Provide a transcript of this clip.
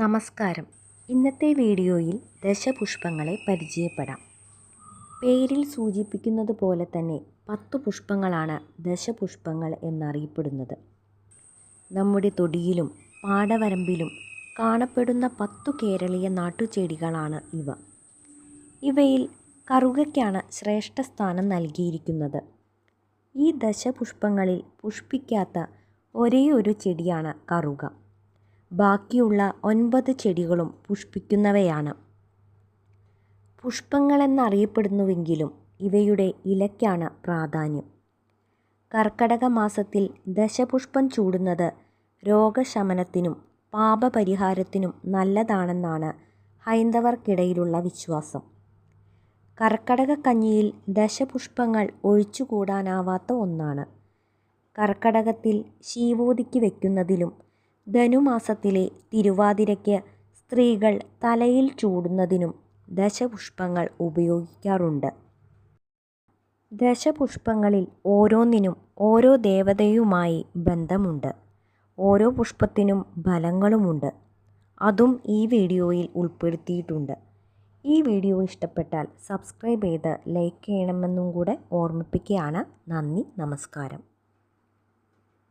നമസ്കാരം. ഇന്നത്തെ വീഡിയോയിൽ ദശപുഷ്പങ്ങളെ പരിചയപ്പെടാം. പേരിൽ സൂചിപ്പിക്കുന്നത് പോലെ തന്നെ പത്ത് പുഷ്പങ്ങളാണ് ദശപുഷ്പങ്ങൾ എന്നറിയപ്പെടുന്നത്. നമ്മുടെ തൊടിയിലും പാടവരമ്പിലും കാണപ്പെടുന്ന പത്തു കേരളീയ നാട്ടുചെടികളാണ് ഇവ. ഇവയിൽ കറുകയ്ക്കാണ് ശ്രേഷ്ഠ സ്ഥാനം നൽകിയിരിക്കുന്നത്. ഈ ദശപുഷ്പങ്ങളിൽ പുഷ്പിക്കാത്ത ഒരേ ഒരു ചെടിയാണ് കറുക. ബാക്കിയുള്ള ഒൻപത് ചെടികളും പുഷ്പിക്കുന്നവയാണ്. പുഷ്പങ്ങളെന്നറിയപ്പെടുന്നുവെങ്കിലും ഇവയുടെ ഇലയ്ക്കാണ് പ്രാധാന്യം. കർക്കടക മാസത്തിൽ ദശപുഷ്പം ചൂടുന്നത് രോഗശമനത്തിനും പാപപരിഹാരത്തിനും നല്ലതാണെന്നാണ് ഹൈന്ദവർക്കിടയിലുള്ള വിശ്വാസം. കർക്കടക കഞ്ഞിയിൽ ദശപുഷ്പങ്ങൾ ഒഴിച്ചുകൂടാനാവാത്ത ഒന്നാണ്. കർക്കടകത്തിൽ ശീവോതിക്ക് വയ്ക്കുന്നതിലും ധനുമാസത്തിലെ തിരുവാതിരയ്ക്ക് സ്ത്രീകൾ തലയിൽ ചൂടുന്നതിനും ദശപുഷ്പങ്ങൾ ഉപയോഗിക്കാറുണ്ട്. ദശപുഷ്പങ്ങളിൽ ഓരോന്നിനും ഓരോ ദേവതയുമായി ബന്ധമുണ്ട്. ഓരോ പുഷ്പത്തിനും ഫലങ്ങളുമുണ്ട്. അതും ഈ വീഡിയോയിൽ ഉൾപ്പെടുത്തിയിട്ടുണ്ട്. ഈ വീഡിയോ ഇഷ്ടപ്പെട്ടാൽ സബ്സ്ക്രൈബ് ചെയ്ത് ലൈക്ക് ചെയ്യണമെന്നും കൂടെ ഓർമ്മിപ്പിക്കുകയാണ്. നന്ദി നമസ്കാരം.